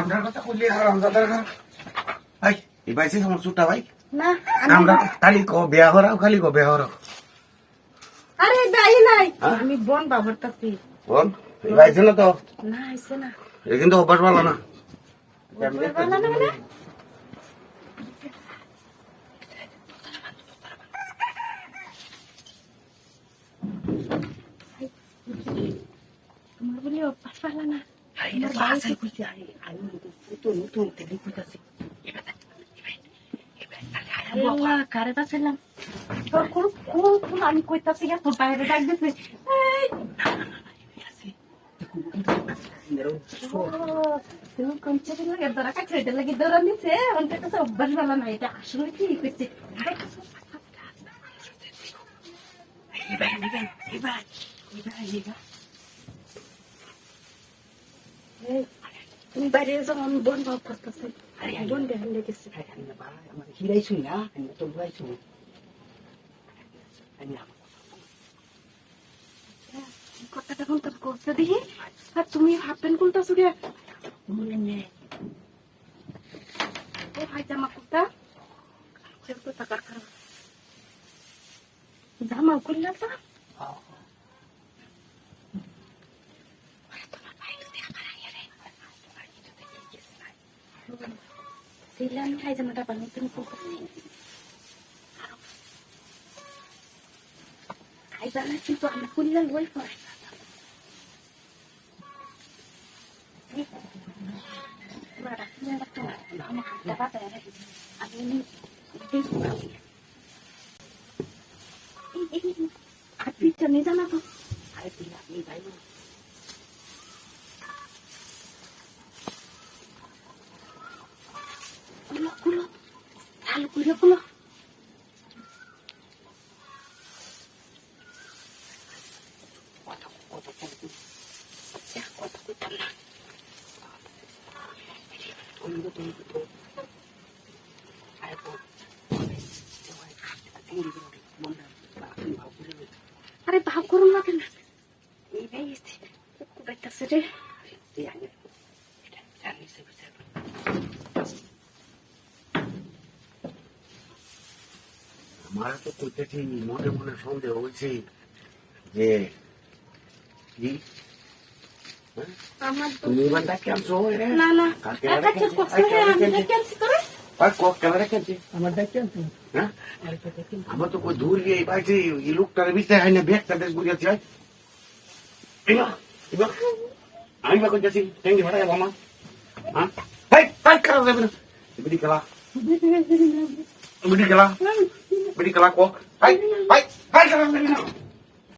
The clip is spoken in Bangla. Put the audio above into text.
আমরার কথা কইলি আর আমদাদার ভাই এই বাইসে আমার চুটা ভাই। না আমরা খালি কো বিয়া হরাও খালি কো বিয়া হরাও। আরে দাই নাই। হ্যাঁ? আমি বোন বাবরতাছি। বল এই বাইসে না তো? না আইছে না। এ কিন্তু অভ্যাস ভালো না মানে? তোমার বলি অভ্যাস ভালো না? আমার বাসায় কইছে আই আমি নতুন নতুন তেলি আল্লাহ কারে বাঁচালাম তোর কোন কোন আমি কইতাছি এত বাইরে ডাক দিছে এটা অভ্যাস ভালো না এটা আসলে কি কইছে এবার এবার এবার এবার এবার তুমি বাইরে আমি বোন ভাব করতেছি আরে, বোন দেখান লেগেছে হিরাই শুনি না আমি তো ভাই শুনি কথাটা কোন তোর করতে দেখি আর তুমি হাফ প্যান্ট খুলতেছো কে মনে নেই ও ভাই জামা কুর্তা সেগুলো টাকার খারাপ জামা খুললে দিলে আমি খাই। জামাটা পানি তুমি খুলতেছি খাই জানা কিন্তু আমি খুললে লই পড়ে আপনি জানি তো। আরে আপনি ভাই কুলো কুলো করে কুলো তো আরে ভাব করে করুন না কেন? এই ভাই তুই আগে এটা জানিস আমার তো কইতেছি মনে মনে সন্দেহ হয়েছে যে হ্যাঁ? আমার তো তুমি না না। আমার হ্যাঁ? তো দেখেন আমার তো কই দূর গিয়ে এই এই লোকটারে বিছে হয় না ব্যাগটা দেশ ঘুরিয়েছে হয় এবা এবা আমি বা কইতেছি টেঙ্গি ভাড়া যাব আমার হ্যাঁ? হাই হাই খারাপ যাবে না। বিড়ি খেলা। বিড়ি খেলা। বিড়ি খেলা কক হাই হাই হাই খারাপ যাবে না